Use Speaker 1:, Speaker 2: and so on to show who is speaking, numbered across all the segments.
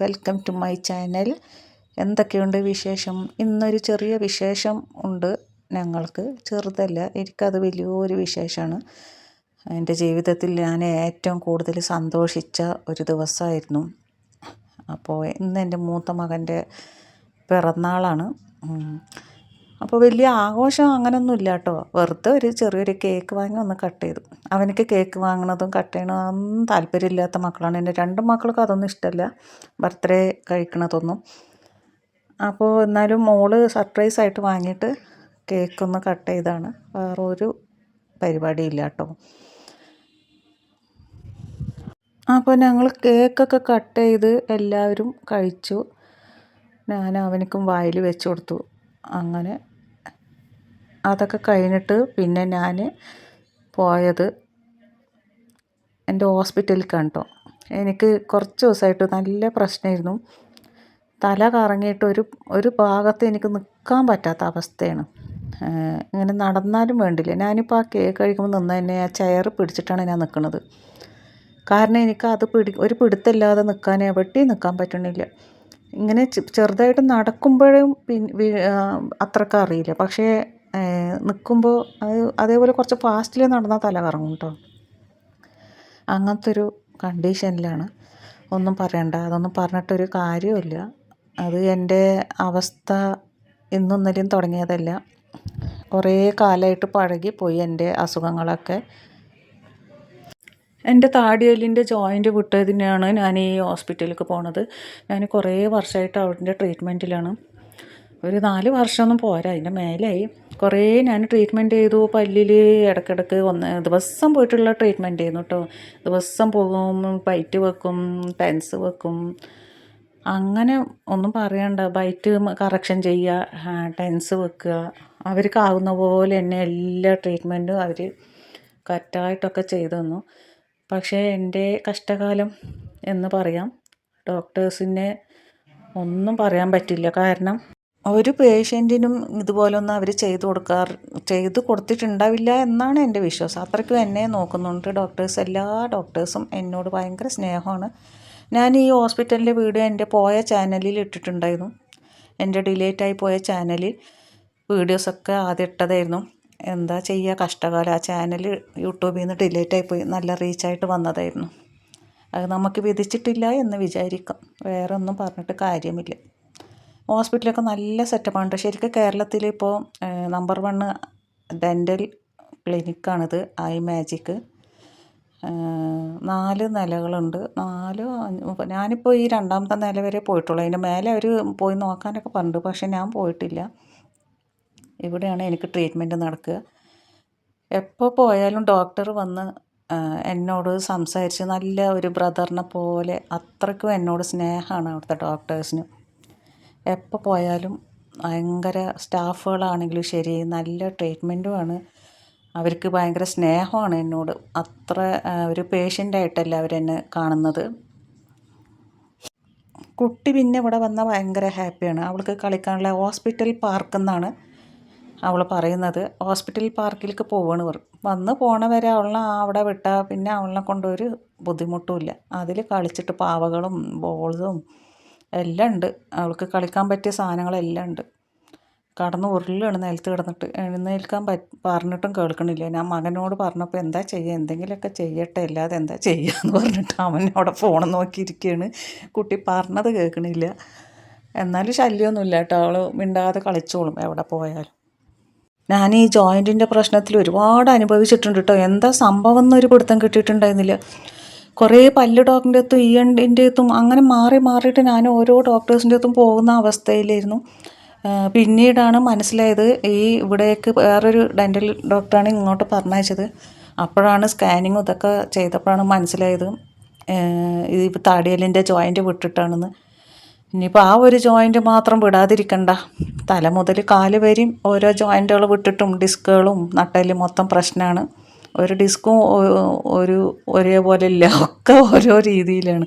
Speaker 1: Welcome to my channel എന്തൊക്കെയുണ്ട് വിശേഷം? ഇന്നൊരു ചെറിയ വിശേഷം ഉണ്ട് ഞങ്ങൾക്ക്. ചെറുതല്ല എനിക്കത് വലിയൊരു വിശേഷമാണ്. എന്റെ ജീവിതത്തിൽ ഞാൻ ഏറ്റവും കൂടുതൽ സന്തോഷിച്ച ഒരു ദിവസമായിരുന്നു. അപ്പോൾ ഇന്ന് എന്റെ മൂത്ത മകന്റെ പിറന്നാളാണ്. അപ്പോൾ വലിയ ആഘോഷം അങ്ങനെയൊന്നും ഇല്ല കേട്ടോ വെറുതെ ഒരു ചെറിയൊരു കേക്ക് വാങ്ങി ഒന്ന് കട്ട് ചെയ്തു. അവനക്ക് കേക്ക് വാങ്ങണതും കട്ട് ചെയ്യണതൊന്നും താല്പര്യമില്ലാത്ത മക്കളാണ്. എന്റെ രണ്ട് മക്കൾക്കും അതൊന്നും ഇഷ്ടമല്ല. ബർത്ത്ഡേ കഴിക്കണതൊന്നും. അപ്പോൾ എന്നാലും മോൾ സർപ്രൈസ് ആയിട്ട് വാങ്ങിയിട്ട് കേക്ക് ഒന്ന് കട്ട് ചെയ്താണ്. വേറെ ഒരു പരിപാടിയില്ല കേട്ടോ അപ്പോൾ ഞങ്ങൾ കേക്കൊക്കെ കട്ട് ചെയ്ത് എല്ലാവരും കഴിച്ചു. ഞാൻ അവനക്കും വായിൽ വെച്ച് കൊടുത്തു. അങ്ങനെ അതൊക്കെ കഴിഞ്ഞിട്ട് പിന്നെ ഞാൻ പോയത് എന്റെ ഹോസ്പിറ്റലിൽ കണ്ടോ എനിക്ക് കുറച്ച് ദിവസമായിട്ട് നല്ല പ്രശ്നമായിരുന്നു. തല കറങ്ങിയിട്ട് ഒരു ഒരു ഭാഗത്ത് എനിക്ക് നിൽക്കാൻ പറ്റാത്ത അവസ്ഥയാണ്. ഇങ്ങനെ നടന്നാലും വേണ്ടില്ല. ഞാനിപ്പോൾ ആ കേക്ക് കഴിക്കുമ്പോൾ നിന്ന് തന്നെ ആ ചെയർ പിടിച്ചിട്ടാണ് ഞാൻ നിൽക്കുന്നത്. കാരണം എനിക്ക് അത് പിടി ഒരു പിടുത്തമില്ലാതെ നിൽക്കാൻ എവിടെയും നിൽക്കാൻ പറ്റണില്ല. ഇങ്ങനെ ചെറുതായിട്ട് നടക്കുമ്പോഴും പിന്നെ അത്രക്കറിയില്ല പക്ഷേ നിൽക്കുമ്പോൾ അത് അതേപോലെ കുറച്ച് ഫാസ്റ്റിൽ നടന്നാൽ തല കറങ്ങും കേട്ടോ അങ്ങനത്തെ ഒരു കണ്ടീഷനിലാണ് ഒന്നും പറയണ്ട. അതൊന്നും പറഞ്ഞിട്ടൊരു കാര്യമില്ല അത് എന്റെ അവസ്ഥ ഇന്നും തുടങ്ങിയതല്ല. കുറേ കാലമായിട്ട് പഴകിപ്പോയി എന്റെ അസുഖങ്ങളൊക്കെ. എന്റെ താടിയെല്ലിന്റെ ജോയിന്റ് വിട്ടതിനാണ് ഞാൻ ഈ ഹോസ്പിറ്റലിലേക്ക് പോണത്. ഞാൻ കുറേ വർഷമായിട്ട് അവിടെ ട്രീറ്റ്മെന്റിലാണ് ഒരു നാല് വർഷമൊന്നും പോരാ. അതിന്റെ മേലായി കുറേ ഞാൻ ട്രീറ്റ്മെന്റ് ചെയ്തു. പല്ലിൽ ഇടക്കിടക്ക് ഒന്ന് ദിവസം പോയിട്ടുള്ള ട്രീറ്റ്മെന്റ് ചെയ്യുന്നു കേട്ടോ ദിവസം പോകും ബൈറ്റ് വെക്കും ടെൻസ് വെക്കും. അങ്ങനെ ഒന്നും പറയണ്ട. ബൈറ്റ് കറക്ഷൻ ചെയ്യുക ടെൻസ് വെക്കുക. അവർക്കാവുന്ന പോലെ തന്നെ എല്ലാ ട്രീറ്റ്മെന്റും അവർ കറക്റ്റായിട്ടൊക്കെ ചെയ്തു തന്നു. പക്ഷേ എന്റെ കഷ്ടകാലം എന്ന് പറയാം ഡോക്ടേഴ്സിനെ ഒന്നും പറയാൻ പറ്റില്ല. കാരണം ഒരു പേഷ്യന്റിനും ഇതുപോലൊന്നും അവർ ചെയ്തു കൊടുക്കാറ് ചെയ്ത് കൊടുത്തിട്ടുണ്ടാവില്ല എന്നാണ് എന്റെ വിശ്വാസം. അത്രയ്ക്കും എന്നെ നോക്കുന്നുണ്ട്. ഡോക്ടേഴ്സ് എല്ലാ ഡോക്ടേഴ്സും എന്നോട് ഭയങ്കര സ്നേഹമാണ്. ഞാൻ ഈ ഹോസ്പിറ്റലിന്റെ വീഡിയോ എന്റെ പോയ ചാനലിൽ ഇട്ടിട്ടുണ്ടായിരുന്നു. എന്റെ ഡിലേറ്റായി പോയ ചാനലിൽ വീഡിയോസൊക്കെ ആദ്യം ഇട്ടതായിരുന്നു. എന്താ ചെയ്യുക കഷ്ടകാലം. ആ ചാനൽ യൂട്യൂബിൽ നിന്ന് ഡിലേറ്റായി പോയി. നല്ല റീച്ചായിട്ട് വന്നതായിരുന്നു. അത് നമുക്ക് വിധിച്ചിട്ടില്ല എന്ന് വിചാരിക്കാം. വേറെ ഒന്നും പറഞ്ഞിട്ട് കാര്യമില്ല. ഹോസ്പിറ്റലൊക്കെ നല്ല സെറ്റപ്പാണ് ശരിക്കും കേരളത്തിൽ ഇപ്പോൾ നമ്പർ വണ്ണ് ഡെന്റൽ ക്ലിനിക്കാണിത് ഐ മാജിക്ക് നാല് നിലകളുണ്ട്. നാല് ഞാനിപ്പോൾ ഈ രണ്ടാമത്തെ നില വരെ പോയിട്ടുള്ളൂ. അതിന്റെ മേലെ അവർ പോയി നോക്കാനൊക്കെ പറഞ്ഞിട്ടുണ്ട് പക്ഷെ ഞാൻ പോയിട്ടില്ല. ഇവിടെയാണ് എനിക്ക് ട്രീറ്റ്മെന്റ് നടക്കുക. എപ്പോൾ പോയാലും ഡോക്ടർ വന്ന് എന്നോട് സംസാരിച്ച് നല്ല ഒരു ബ്രദറിനെ പോലെ അത്രയ്ക്കും എന്നോട് സ്നേഹമാണ് അവിടുത്തെ ഡോക്ടേഴ്സിന്. എപ്പോൾ പോയാലും ഭയങ്കര സ്റ്റാഫുകളാണെങ്കിലും ശരി നല്ല ട്രീറ്റ്മെന്റുമാണ്. അവർക്ക് ഭയങ്കര സ്നേഹമാണ് എന്നോട്. അത്ര ഒരു പേഷ്യന്റായിട്ടല്ല അവരെന്നെ കാണുന്നത്. കുട്ടി പിന്നെ ഇവിടെ വന്നാൽ ഭയങ്കര ഹാപ്പിയാണ്. അവൾക്ക് കളിക്കാനുള്ള ഹോസ്പിറ്റൽ പാർക്ക് എന്നാണ് അവൾ പറയുന്നത്. ഹോസ്പിറ്റൽ പാർക്കിലേക്ക് പോവാണ് വന്ന് പോണ വരെ അവളെ അവിടെ വിട്ടാൽ പിന്നെ അവളെ കൊണ്ടൊരു ബുദ്ധിമുട്ടുമില്ല അതിൽ കളിച്ചിട്ട് പാവകളും ബോൾസും എല്ലാം ഉണ്ട് അവൾക്ക് കളിക്കാൻ പറ്റിയ സാധനങ്ങളെല്ലാം ഉണ്ട്. കടന്ന് ഉരുളിലാണ് നിലത്ത് കിടന്നിട്ട്. എഴുന്നേൽക്കാൻ പറഞ്ഞിട്ടും കേൾക്കണില്ല. ഞാൻ മകനോട് പറഞ്ഞപ്പോൾ എന്താ ചെയ്യുക എന്തെങ്കിലുമൊക്കെ ചെയ്യട്ടെ. അല്ലാതെ എന്താ ചെയ്യുക എന്ന് പറഞ്ഞിട്ട് അവൻ അവിടെ ഫോൺ നോക്കിയിരിക്കുകയാണ് കുട്ടി പറഞ്ഞത് കേൾക്കണില്ല. എന്നാലും ശല്യമൊന്നുമില്ല കേട്ടോ. അവൾ മിണ്ടാതെ കളിച്ചോളും എവിടെ പോയാലും. ഞാൻ ഈ ജോയിന്റിന്റെ പ്രശ്നത്തിൽ ഒരുപാട് അനുഭവിച്ചിട്ടുണ്ട് കേട്ടോ. എന്താ സംഭവം എന്നൊരു പിടുത്തം കിട്ടിയിട്ടുണ്ടായിരുന്നില്ല. കുറേ പല്ല് ഡോക്ടറിന്റെ അടുത്തും ഇ എന്റെ അടുത്തും അങ്ങനെ മാറി മാറിയിട്ട് ഞാൻ ഓരോ ഡോക്ടേഴ്സിന്റെ അടുത്തും പോകുന്ന അവസ്ഥയിലായിരുന്നു. പിന്നീടാണ് മനസ്സിലായത് ഈ ഇവിടേക്ക് വേറൊരു ഡെന്റൽ ഡോക്ടറാണ് ഇങ്ങോട്ട് പറഞ്ഞയച്ചത്. അപ്പോഴാണ് സ്കാനിങ്ങും ഇതൊക്കെ ചെയ്തപ്പോഴാണ് മനസ്സിലായത്. ഇത് താടിയലിന്റെ ജോയിന്റ് വിട്ടിട്ടാണെന്ന്. ഇനിയിപ്പോൾ ആ ഒരു ജോയിന്റ് മാത്രം വിടാതിരിക്കണ്ട. തല മുതൽ കാൽ വരെയും ഓരോ ജോയിന്റുകൾ വിട്ടിട്ടും ഡിസ്കുകളും നട്ടലും മൊത്തം പ്രശ്നമാണ്. ഒരു ഡിസ്കും ഒരു ഒരേപോലെ ഇല്ല ഒക്കെ ഓരോ രീതിയിലാണ്.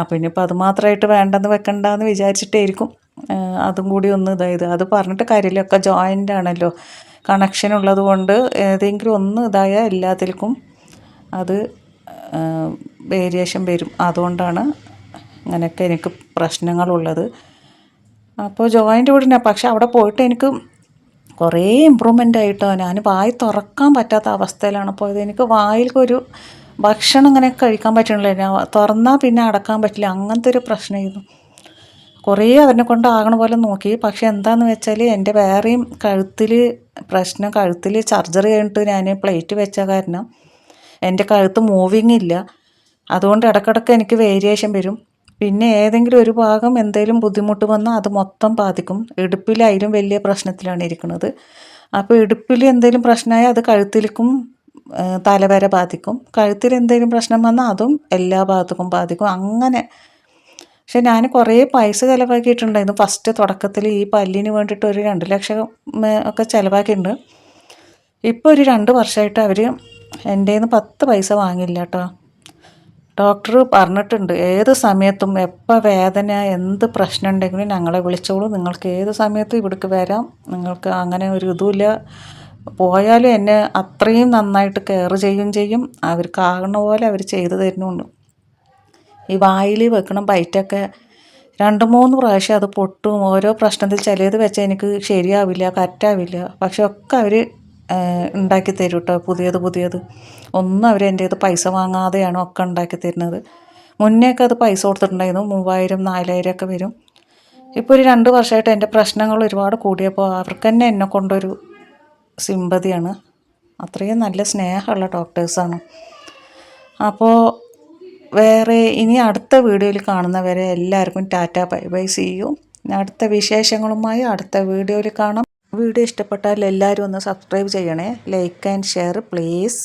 Speaker 1: അപ്പം ഇനിയിപ്പോൾ അത് മാത്രമായിട്ട് വേണ്ടെന്ന് വെക്കണ്ടെന്ന് വിചാരിച്ചിട്ടായിരിക്കും അതും കൂടി ഒന്ന് ഇതായത്. അത് പറഞ്ഞിട്ട് കാര്യമില്ല ജോയിന്റ് ആണല്ലോ. കണക്ഷൻ ഉള്ളത് കൊണ്ട് ഏതെങ്കിലും ഒന്ന് ഇതായാൽ എല്ലാത്തിൽക്കും അത് വേരിയേഷൻ വരും. അതുകൊണ്ടാണ് അങ്ങനെയൊക്കെ എനിക്ക് പ്രശ്നങ്ങളുള്ളത്. അപ്പോൾ ജോയിന്റ് വീടിനാണ് പക്ഷെ അവിടെ പോയിട്ട് എനിക്ക് കുറേ ഇമ്പ്രൂവ്മെന്റ് ആയിട്ടോ. ഞാൻ വായി തുറക്കാൻ പറ്റാത്ത അവസ്ഥയിലാണ് പോയത്. എനിക്ക് വായിൽക്കൊരു ഭക്ഷണം അങ്ങനെ കഴിക്കാൻ പറ്റണില്ല. ഞാൻ തുറന്നാൽ പിന്നെ അടക്കാൻ പറ്റില്ല. അങ്ങനത്തെ ഒരു പ്രശ്നമായിരുന്നു. കുറേ അവനെ കൊണ്ട് ആകണ പോലെ നോക്കി. പക്ഷേ എന്താണെന്ന് വെച്ചാൽ എന്റെ വേറെയും കഴുത്തിൽ പ്രശ്നം കഴുത്തിൽ സർജറി കഴിഞ്ഞിട്ട് ഞാൻ പ്ലേറ്റ് വെച്ച കാരണം എന്റെ കഴുത്ത് മൂവിങ് ഇല്ല. അതുകൊണ്ട് ഇടക്കിടക്ക് എനിക്ക് വേരിയേഷൻ വരും. പിന്നെ ഏതെങ്കിലും ഒരു ഭാഗം എന്തെങ്കിലും ബുദ്ധിമുട്ട് വന്നാൽ അത് മൊത്തം ബാധിക്കും. ഇടുപ്പിലായാലും വലിയ പ്രശ്നത്തിലാണ് ഇരിക്കുന്നത്. അപ്പോൾ ഇടുപ്പിൽ എന്തെങ്കിലും പ്രശ്നമായാൽ അത് കഴുത്തിലേക്കും തലവര ബാധിക്കും. കഴുത്തിൽ എന്തെങ്കിലും പ്രശ്നം വന്നാൽ അതും എല്ലാ ഭാഗത്തേക്കും ബാധിക്കും. അങ്ങനെ പക്ഷെ ഞാൻ കുറേ പൈസ ചിലവാക്കിയിട്ടുണ്ടായിരുന്നു. ഫസ്റ്റ് തുടക്കത്തിൽ ഈ പല്ലിന് വേണ്ടിയിട്ട് ഒരു രണ്ട് ലക്ഷം ഒക്കെ ചിലവാക്കിയിട്ടുണ്ട്. ഇപ്പോൾ ഒരു രണ്ട് വർഷമായിട്ട് അവർ എന്റെ നിന്ന് പത്ത് പൈസ വാങ്ങില്ല കേട്ടോ. ഡോക്ടർ പറഞ്ഞിട്ടുണ്ട് ഏത് സമയത്തും എപ്പോൾ വേദന എന്ത് പ്രശ്നം ഉണ്ടെങ്കിലും ഞങ്ങളെ വിളിച്ചോളൂ. നിങ്ങൾക്ക് ഏത് സമയത്തും ഇവിടേക്ക് വരാം. നിങ്ങൾക്ക് അങ്ങനെ ഒരു ഇതുമില്ല. പോയാലും എന്നെ അത്രയും നന്നായിട്ട് കെയർ ചെയ്യും ചെയ്യും. അവർക്ക് പോലെ അവർ ചെയ്തു തരുന്നുണ്ട്. ഈ വായിൽ വെക്കണം ബൈറ്റൊക്കെ രണ്ട് മൂന്ന് പ്രാവശ്യം അത് പൊട്ടും. ഓരോ പ്രശ്നത്തിൽ ചിലത് വെച്ചാൽ എനിക്ക് ശരിയാവില്ല കറ്റാവില്ല പക്ഷെ ഒക്കെ അവർ ഉണ്ടാക്കി തരും കേട്ടോ പുതിയത് പുതിയത്. ഒന്നും അവർ എന്റെ ഇത് പൈസ വാങ്ങാതെയാണ് ഒക്കെ ഉണ്ടാക്കി തരുന്നത്. മുന്നേയൊക്കെ അത് പൈസ കൊടുത്തിട്ടുണ്ടായിരുന്നു മൂവായിരം നാലായിരം ഒക്കെ വരും. ഇപ്പോൾ ഒരു രണ്ട് വർഷമായിട്ട് എന്റെ പ്രശ്നങ്ങൾ ഒരുപാട് കൂടിയപ്പോൾ അവർക്ക് തന്നെ എന്നെ കൊണ്ടൊരു സിമ്പതിയാണ്. അത്രയും നല്ല സ്നേഹമുള്ള ഡോക്ടേഴ്സാണ്. അപ്പോൾ വേറെ ഇനി അടുത്ത വീഡിയോയിൽ കാണുന്നവരെ എല്ലാവർക്കും tata bye bye see you. അടുത്ത വിശേഷങ്ങളുമായി അടുത്ത വീഡിയോയിൽ കാണാം. വീഡിയോ ഇഷ്ടപ്പെട്ടാൽ എല്ലാവരും ഒന്ന് സബ്സ്ക്രൈബ് ചെയ്യണേ. Like and share please